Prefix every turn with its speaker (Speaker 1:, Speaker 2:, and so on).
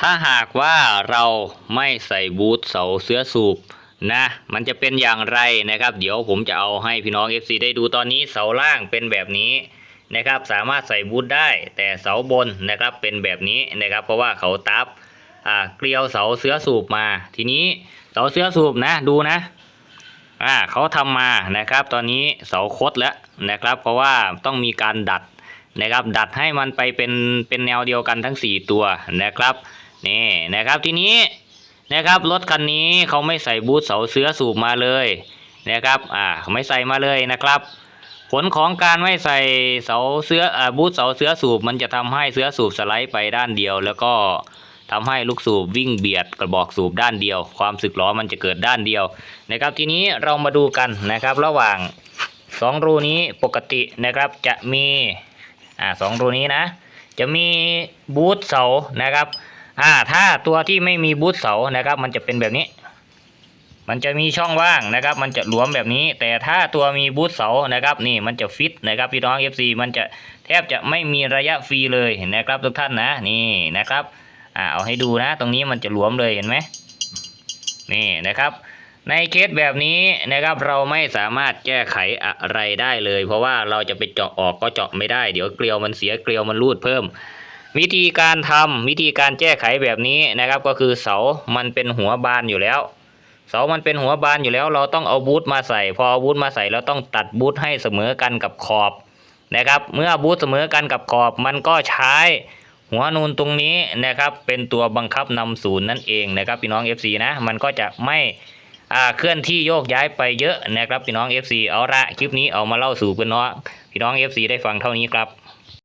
Speaker 1: ถ้าหากว่าเราไม่ใส่บูทเสาเสื้อสูบนะมันจะเป็นอย่างไรนะครับ เดี๋ยวผมจะเอาให้พี่น้อง FC ได้ดูตอนนี้เสาล่างเป็นแบบนี้นะครับ สามารถใส่บูทได้แต่เสาบนนะครับเป็นแบบนี้นะครับ เพราะว่าเขาตับเกลียวเสาเสื้อสูบมา ทีนี้เสาเสื้อสูบนะดูนะอ่าเขาทำมานะครับ ตอนนี้เสาคดแล้วนะครับ เพราะว่าต้องมีการดัดนะครับ ดัดให้มันไปเป็นเป็นแนวเดียวกันทั้ง 4 ตัวนะครับ นี่นะครับทีนี้นะครับรถคันนี้เขาไม่ใส่บูทเสาเสื้อสูบมาเลยนะครับอ่าไม่ใส่มาเลยนะครับ ผลของการไม่ใส่เสาเสื้ออ่าบูทเสาเสื้อสูบมันจะทำให้เสื้อสูบสไลด์ไปด้านเดียว แล้วก็ทำให้ลูกสูบวิ่งเบียดกระบอกสูบด้านเดียว ความสึกหรอมันจะเกิดด้านเดียวนะครับ ทีนี้เรามาดูกันนะครับระหว่างสองรูนี้ปกตินะครับจะมีอ่าสองตัวนี้นะ จะมีบูทเสานะครับ อ่าถ้าตัวที่ไม่มีบูทเสานะครับ มันจะเป็นแบบนี้ มันจะมีช่องว่างนะครับ มันจะหลวมแบบนี้ แต่ถ้าตัวมีบูทเสานะครับนี่มันจะฟิตนะครับพี่น้อง FC มันจะแทบจะไม่มีระยะฟรีเลยนะครับทุกท่านนะนี่นะครับอ่าเอาให้ดูนะ ตรงนี้มันจะหลวมเลยเห็นไหมนี่นะครับในเคสแบบนี้นะครับเราไม่สามารถแก้ไขอะไรได้เลย เพราะว่าเราจะไปเจาะออกก็เจาะไม่ได้ เดี๋ยวเกลียวมันเสียเกลียวมันรูดเพิ่ม วิธีการทำวิธีการแก้ไขแบบนี้นะครับ ก็คือเสามันเป็นหัวบานอยู่แล้ว เสามันเป็นหัวบานอยู่แล้ว เราต้องเอาบูทมาใส่ พอเอาบูทมาใส่เราต้องตัดบูทให้เสมอกันกับขอบนะครับ เมื่อบูทเสมอกันกับขอบมันก็ใช้หัวนูนตรงนี้นะครับ เป็นตัวบังคับนำศูนย์นั่นเองนะครับพี่น้อง FC นะ มันก็จะไม่เคลื่อนที่โยกย้ายไปเยอะนะครับพี่น้อง FC เอาละคลิปนี้เอามาเล่าสู่เพี่อน้องพี่น้อง FC ได้ฟังเท่านี้ครับ